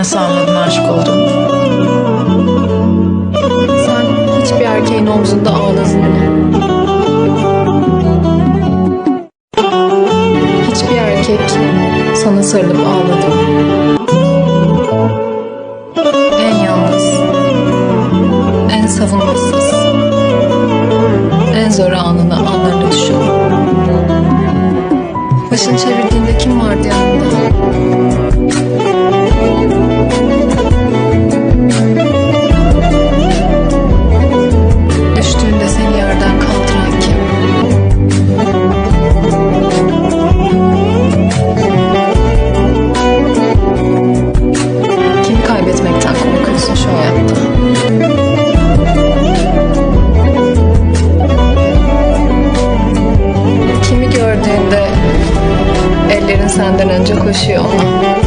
Nasıl anladın aşık olduğunu? Sen hiçbir erkeğin omzunda ağladın mı? Hiçbir erkek sana sarılıp ağladı mı? En yalnız, en savunmasız, en zor anını anlarını düşün. Başını çevirdiğinde kim vardı yanında? Kimi gördüğünde ellerin senden önce koşuyor ona.